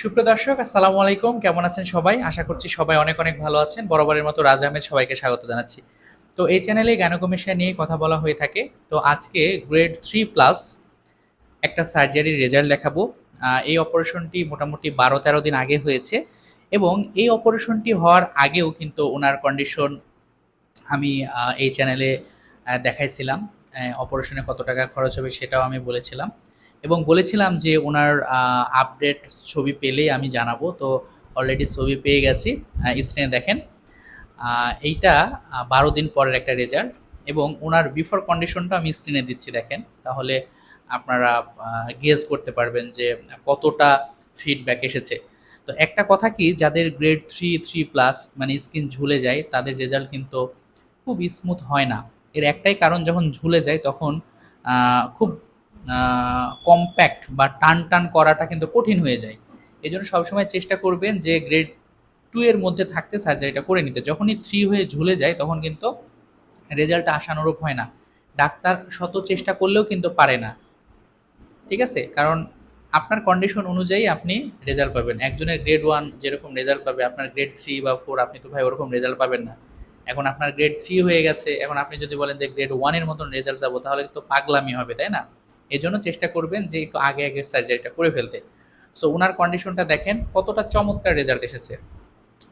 সুপ্রিয় দর্শক, আসসালামু আলাইকুম। কেমন আছেন সবাই? আশা করছি সবাই অনেক অনেক ভালো আছেন। বরাবরের মতো রাজ আহমেদ সবাইকে স্বাগত জানাচ্ছি। তো এই চ্যানেলে গ্যানোকমিশন নিয়ে কথা বলা হয়ে থাকে। তো আজকে গ্রেড থ্রি প্লাস একটা সার্জারির রেজাল্ট দেখাবো। এই অপারেশনটি মোটামুটি বারো তেরো দিন আগে হয়েছে এবং এই অপারেশনটি হওয়ার আগেও কিন্তু ওনার কন্ডিশন আমি এই চ্যানেলে দেখাইছিলাম। অপারেশনে কত টাকা খরচ হবে সেটাও আমি বলেছিলাম। এবং বলেছিলাম যে ওনার আপডেট ছবি পেলেই আমি জানাব। তো অলরেডি ছবি পেয়ে গেছি স্ক্রিনে দেখেন। এইটা বারো দিন পরের একটা রেজাল্ট এবং ওনার বিফোর কন্ডিশনটা আমি স্ক্রিনে দিচ্ছি, দেখেন। তাহলে আপনারা গেস করতে পারবেন যে কতটা ফিডব্যাক এসেছে। তো একটা কথা কি, যাদের গ্রেড থ্রি থ্রি প্লাস মানে স্কিন ঝুলে যায়, তাদের রেজাল্ট কিন্তু খুব স্মুথ হয় না। এর একটাই কারণ যখন ঝুলে যায়, তখন খুব কম্প্যাক্ট বা টান টান করাটা কিন্তু কঠিন হয়ে যায়। এই জন্য সবসময় চেষ্টা করবেন যে গ্রেড টু এর মধ্যে থাকতে সার্জারিটা করে নিতে। যখনই থ্রি হয়ে ঝুলে যায়, তখন কিন্তু রেজাল্টটা আশানুরূপ হয় না। ডাক্তার শত চেষ্টা করলেও কিন্তু পারে না। ঠিক আছে? কারণ আপনার কন্ডিশন অনুযায়ী আপনি রেজাল্ট পাবেন। একজনের গ্রেড ওয়ান যেরকম রেজাল্ট পাবে, আপনার গ্রেড থ্রি বা ফোর আপনি তো ভাই ওরকম রেজাল্ট পাবেন না। এখন আপনার গ্রেড থ্রি হয়ে গেছে। এখন আপনি যদি বলেন যে গ্রেড ওয়ানের মতন রেজাল্ট যাব, তাহলে তো পাগলামি হবে, তাই না? এই জন্য চেষ্টা করবেন যে একটু আগে আগে সার্জারিটা করে ফেলতে। সো ওনার কন্ডিশনটা দেখেন, কতটা চমৎকার রেজাল্ট এসেছে।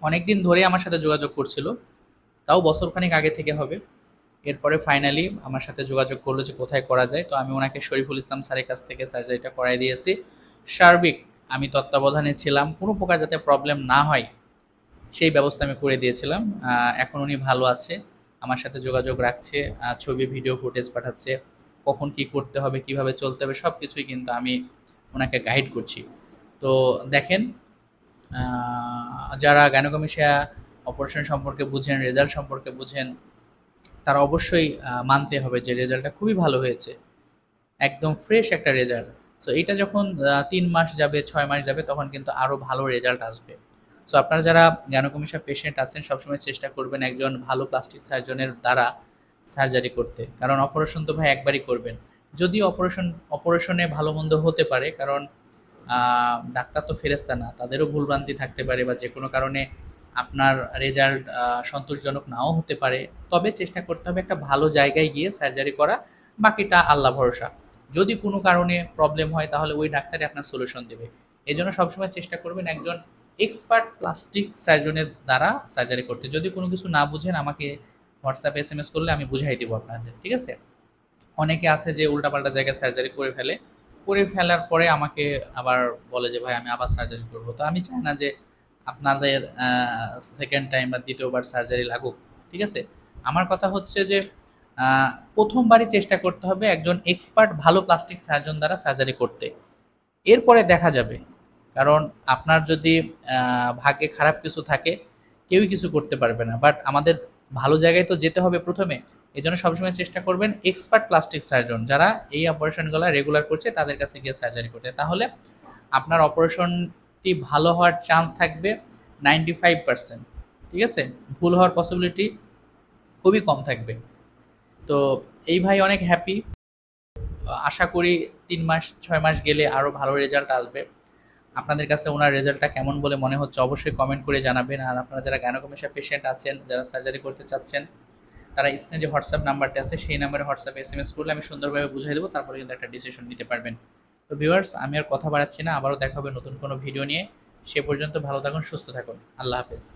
অনেক দিন ধরে আমার সাথে যোগাযোগ করছিল, তাও বছরখানেক আগে থেকে হবে। এরপরে ফাইনালি আমার সাথে যোগাযোগ করল যে কোথায় করা যায়। তো আমি ওনাকে শরীফুল ইসলাম স্যারের কাছ থেকে সার্জারিটা করাই দিয়েছি। সার্বিক আমি তত্ত্বাবধানে ছিলাম, কোনো প্রকার যাতে প্রবলেম না হয়, সেই ব্যবস্থা আমি করে দিয়েছিলাম। এখন উনি ভালো আছে, আমার সাথে যোগাযোগ রাখছে ছবি ভিডিও ফুটেজ পাঠাচ্ছে। কখন কি করতে হবে, কীভাবে চলতে হবে সব কিছুই কিন্তু আমি ওনাকে গাইড করছি। তো দেখেন যারা গাইনোকমিশিয়া অপারেশন সম্পর্কে বুঝেন রেজাল্ট সম্পর্কে বুঝেন, তারা অবশ্যই মানতে হবে যে রেজাল্টটা খুবই ভালো হয়েছে। একদম ফ্রেশ একটা রেজাল্ট সো এটা যখন তিন মাস যাবে, ছয় মাস যাবে, তখন কিন্তু আরও ভালো রেজাল্ট আসবে। সো আপনারা যারা জ্ঞানকমিশা পেশেন্ট আছেন, সবসময় চেষ্টা করবেন একজন ভালো প্লাস্টিক সার্জনের দ্বারা সার্জারি করতে। কারণ অপারেশন তো ভাই একবারই করবেন। যদি অপারেশন, অপারেশনে ভালো মন্দ হতে পারে, কারণ ডাক্তার তো ফেরেস্তা না। তাদেরও ভুলভ্রান্তি থাকতে পারে বা যে কোনো কারণে আপনার রেজাল্ট সন্তোষজনক নাও হতে পারে। তবে চেষ্টা করতে হবে একটা ভালো জায়গায় গিয়ে সার্জারি করা। বাকিটা আল্লাহ ভরসা। যদি কোনো কারণে প্রবলেম হয়, তাহলে ওই ডাক্তারই আপনার সলিউশন দেবে। এই জন্য সবসময় চেষ্টা করবেন একজন এক্সপার্ট প্লাস্টিক সার্জনের দ্বারা সার্জারি করতে। যদি কোনো কিছু না বুঝেন, আমাকে হোয়াটসঅ্যাপে এস এম এস করলে আমি বুঝাই দেবো আপনাদের, ঠিক আছে? অনেকে আছে যে উল্টাপাল্টা জায়গায় সার্জারি করে ফেলে, করে ফেলার পরে আমাকে আবার বলে যে, ভাই, আমি আবার সার্জারি করব। তো আমি চাই না যে আপনাদের সেকেন্ড টাইম বা দ্বিতীয়বার সার্জারি লাগুক, ঠিক আছে? আমার কথা হচ্ছে যে প্রথমবারই চেষ্টা করতে হবে একজন এক্সপার্ট ভালো প্লাস্টিক সার্জন দ্বারা সার্জারি করতে। এরপরে দেখা যাবে। কারণ আপনার যদি ভাগ্যে খারাপ কিছু থাকে, কেউই কিছু করতে পারবে না। বাট আমাদের ভালো জায়গায় তো যেতে হবে প্রথমে এই জন্য সবসময় চেষ্টা করবেন এক্সপার্ট প্লাস্টিক সার্জন যারা এই অপারেশনগুলো রেগুলার করছে তাদের কাছে গিয়ে সার্জারি করতে। তাহলে আপনার অপারেশনটি ভালো হওয়ার চান্স থাকবে নাইনটি ফাইভ পার্সেন্ট ঠিক আছে? ভুল হওয়ার পসিবিলিটি খুবই কম থাকবে। তো এই ভাই অনেক হ্যাপি আশা করি তিন মাস, ছয় মাস গেলে আরও ভালো রেজাল্ট আসবে। আপনাদের কাছে ওনার রেজাল্টটা কেমন বলে মনে হচ্ছে অবশ্যই কমেন্ট করে জানাবেন। আর আপনারা যারা গ্যানোকমেশা পেশেন্ট আছেন, যারা সার্জারি করতে চাচ্ছেন, তারা স্ক্রিনে যে হোয়াটসঅ্যাপ নাম্বারটা আছে, সেই নাম্বারে হোয়াটসঅ্যাপে এস এম এস করলে আমি সুন্দরভাবে বুঝিয়ে দেবো, তারপরে কিন্তু একটা ডিসিশন নিতে পারবেন। তো ভিউয়ার্স আমি আর কথা বাড়াচ্ছি না, আবারও দেখাবে নতুন কোনো ভিডিও নিয়ে। সে পর্যন্ত ভালো থাকুন, সুস্থ থাকুন। আল্লাহ হাফেজ।